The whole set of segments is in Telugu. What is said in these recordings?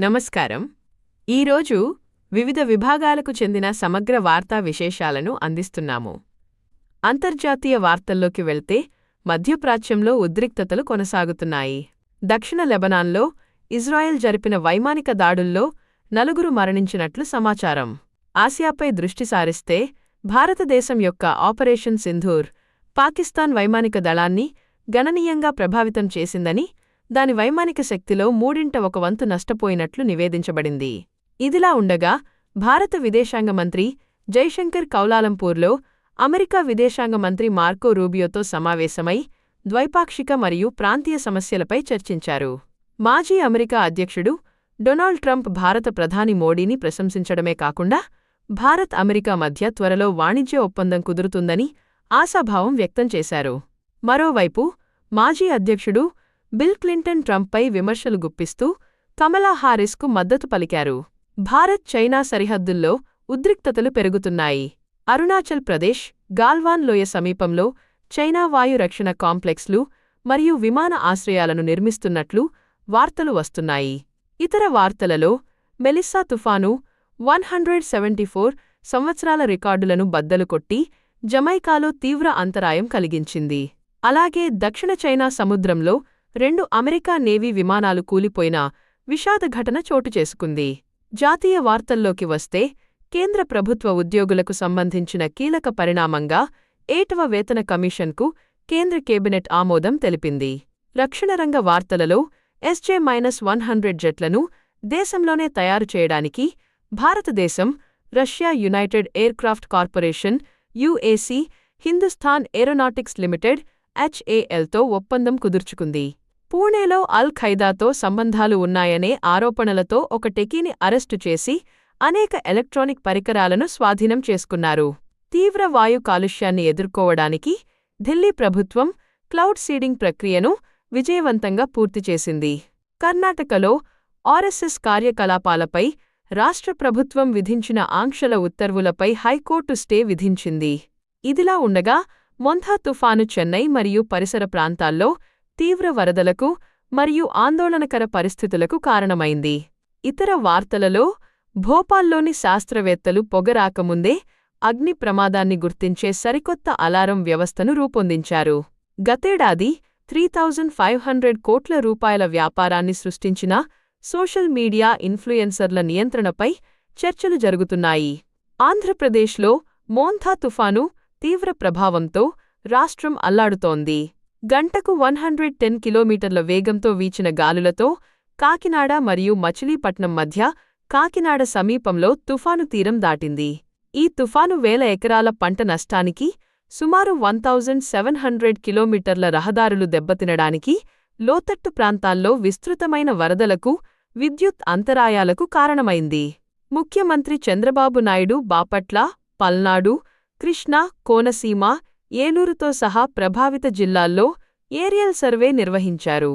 నమస్కారం. ఈరోజు వివిధ విభాగాలకు చెందిన సమగ్ర వార్తా విశేషాలను అందిస్తున్నాము. అంతర్జాతీయ వార్తల్లోకి వెళ్తే మధ్యప్రాచ్యంలో ఉద్రిక్తతలు కొనసాగుతున్నాయి. దక్షిణ లెబనాన్లో ఇజ్రాయెల్ జరిపిన వైమానిక దాడుల్లో నలుగురు మరణించినట్లు సమాచారం. ఆసియాపై దృష్టి సారిస్తే భారతదేశం యొక్క ఆపరేషన్ సింధూర్ పాకిస్తాన్ వైమానిక దళాన్ని గణనీయంగా ప్రభావితం చేసిందని దాని వైమానిక శక్తిలో మూడింట ఒక వంతు నష్టపోయినట్లు నివేదించబడింది. ఇదిలా ఉండగా భారత విదేశాంగ మంత్రి జైశంకర్ కౌలాలంపూర్లో అమెరికా విదేశాంగ మంత్రి మార్కో రూబియోతో సమావేశమై ద్వైపాక్షిక మరియు ప్రాంతీయ సమస్యలపై చర్చించారు. మాజీ అమెరికా అధ్యక్షుడు డొనాల్డ్ ట్రంప్ భారత ప్రధాని మోడీని ప్రశంసించడమే కాకుండా భారత్ అమెరికా మధ్య త్వరలో వాణిజ్య ఒప్పందం కుదురుతుందని ఆశాభావం వ్యక్తం చేశారు. మరోవైపు మాజీ అధ్యక్షుడు బిల్ క్లింటన్ ట్రంప్పై విమర్శలు గుప్పిస్తూ కమలా హారిస్కు మద్దతు పలికారు. భారత్ చైనా సరిహద్దుల్లో ఉద్రిక్తతలు పెరుగుతున్నాయి. అరుణాచల్ ప్రదేశ్ గాల్వాన్ లోయ సమీపంలో చైనా వాయు రక్షణ కాంప్లెక్స్లు మరియు విమాన ఆశ్రయాలను నిర్మిస్తున్నట్లు వార్తలు వస్తున్నాయి. ఇతర వార్తలలో మెలిస్సా తుఫాను వన్ హండ్రెడ్ సెవెంటీ ఫోర్ సంవత్సరాల రికార్డులను బద్దలు కొట్టి జమైకాలో తీవ్ర అంతరాయం కలిగించింది. అలాగే దక్షిణ చైనా సముద్రంలో రెండు అమెరికా నేవీ విమానాలు కూలిపోయిన విషాద ఘటన చోటు చేసుకుంది. జాతీయ వార్తల్లోకి వస్తే కేంద్ర ప్రభుత్వ ఉద్యోగులకు సంబంధించిన కీలక పరిణామంగా ఏటవ వేతన కమిషన్కు కేంద్ర కేబినెట్ ఆమోదం తెలిపింది. రక్షణరంగ వార్తలలో ఎస్జే మైనస్ వన్ హండ్రెడ్ జెట్లను దేశంలోనే తయారు చేయడానికి భారతదేశం Russia United Aircraft Corporation UAC Hindustan Aeronautics Limited హెచ్ఏఎల్తో ఒప్పందం కుదుర్చుకుంది. పూణేలో అల్ ఖైదాతో సంబంధాలు ఉన్నాయనే ఆరోపణలతో ఒక టెకీని అరెస్టు చేసి అనేక ఎలక్ట్రానిక్ పరికరాలను స్వాధీనం చేసుకున్నారు. తీవ్ర వాయు కాలుష్యాన్ని ఎదుర్కోవడానికి ఢిల్లీ ప్రభుత్వం క్లౌడ్ సీడింగ్ ప్రక్రియను విజయవంతంగా పూర్తి చేసింది. కర్ణాటకలో ఆర్ఎస్ఎస్ కార్యకలాపాలపై రాష్ట్ర ప్రభుత్వం విధించిన ఆంక్షల ఉత్తర్వులపై హైకోర్టు స్టే విధించింది. ఇదిలా ఉండగా మొంథా తుఫాను చెన్నై మరియు పరిసర ప్రాంతాల్లో తీవ్ర వరదలకు మరియు ఆందోళనకర పరిస్థితులకు కారణమైంది. ఇతర వార్తలలో భోపాల్లోని శాస్త్రవేత్తలు పొగరాకముందే అగ్ని ప్రమాదాన్ని గుర్తించే సరికొత్త అలారం వ్యవస్థను రూపొందించారు. గతేడాది త్రీ థౌజండ్ ఫైవ్ హండ్రెడ్ కోట్ల రూపాయల వ్యాపారాన్ని సృష్టించిన సోషల్ మీడియా ఇన్ఫ్లుయెన్సర్ల నియంత్రణపై చర్చలు జరుగుతున్నాయి. ఆంధ్రప్రదేశ్లో మోంథా తుఫాను తీవ్ర ప్రభావంతో రాష్ట్రం అల్లాడుతోంది. గంటకు వన్ హండ్రెడ్ టెన్ కిలోమీటర్ల వేగంతో వీచిన గాలులతో కాకినాడ మరియు మచిలీపట్నం మధ్య కాకినాడ సమీపంలో తుఫాను తీరం దాటింది. ఈ తుఫాను వేల ఎకరాల పంట నష్టానికి సుమారు వన్ థౌజండ్ సెవెన్ హండ్రెడ్ కిలోమీటర్ల రహదారులు దెబ్బతినడానికి లోతట్టు ప్రాంతాల్లో విస్తృతమైన వరదలకు విద్యుత్ అంతరాయాలకు కారణమైంది. ముఖ్యమంత్రి చంద్రబాబు నాయుడు బాపట్ల పల్నాడు కృష్ణా కోనసీమ ఏలూరుతో సహా ప్రభావిత జిల్లాల్లో ఏరియల్ సర్వే నిర్వహించారు.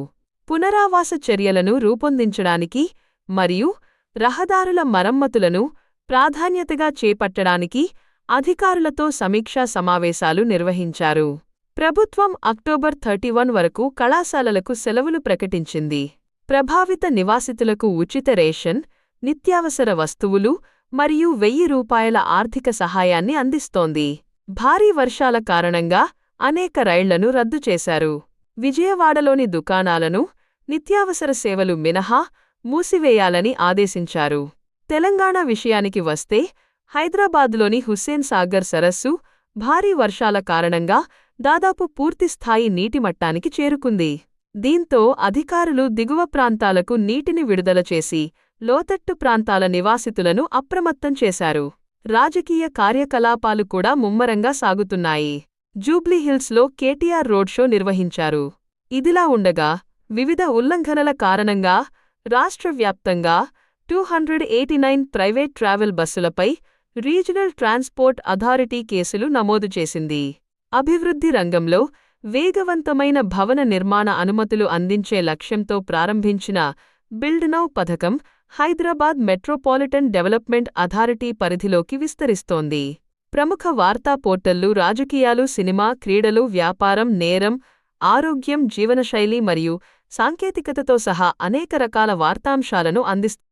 పునరావాస చర్యలను రూపొందించడానికి మరియు రహదారుల మరమ్మతులను ప్రాధాన్యతగా చేపట్టడానికి అధికారులతో సమీక్షా సమావేశాలు నిర్వహించారు. ప్రభుత్వం అక్టోబర్ థర్టీవన్ వరకు కళాశాలలకు సెలవులు ప్రకటించింది. ప్రభావిత నివాసితులకు ఉచిత రేషన్ నిత్యావసర వస్తువులు మరియు వెయ్యి రూపాయల ఆర్థిక సహాయాన్ని అందిస్తోంది. భారీ వర్షాల కారణంగా అనేక రైళ్ళను రద్దు చేశారు. విజయవాడలోని దుకాణాలను నిత్యావసర సేవలు మినహా మూసివేయాలని ఆదేశించారు. తెలంగాణ విషయానికి వస్తే హైదరాబాద్లోని హుస్సేన్ సాగర్ సరస్సు భారీ వర్షాల కారణంగా దాదాపు పూర్తిస్థాయి నీటిమట్టానికి చేరుకుంది. దీంతో అధికారులు దిగువ ప్రాంతాలకు నీటిని విడుదల చేసి లోతట్టు ప్రాంతాల నివాసితులను అప్రమత్తం చేశారు. రాజకీయ కార్యకలాపాలు కూడా ముమ్మరంగా సాగుతున్నాయి. జూబ్లీహిల్స్లో కేటీఆర్ రోడ్ షో నిర్వహించారు. ఇదిలా ఉండగా వివిధ ఉల్లంఘనల కారణంగా రాష్ట్ర వ్యాప్తంగా two hundred eighty nine private travel బస్సులపై regional transport authority కేసులు నమోదు చేసింది. అభివృద్ధి రంగంలో వేగవంతమైన భవన నిర్మాణ అనుమతులు అందించే లక్ష్యంతో ప్రారంభించిన బిల్డ్నౌ పథకం హైదరాబాద్ మెట్రోపాలిటన్ డెవలప్మెంట్ అథారిటీ పరిధిలోకి విస్తరిస్తోంది. ప్రముఖ వార్తా పోర్టళ్ళు రాజకీయాలు సినిమా క్రీడలు వ్యాపారం నేరం ఆరోగ్యం జీవనశైలి మరియు సాంకేతికతతో సహా అనేక రకాల వార్తాంశాలను అందిస్తాయి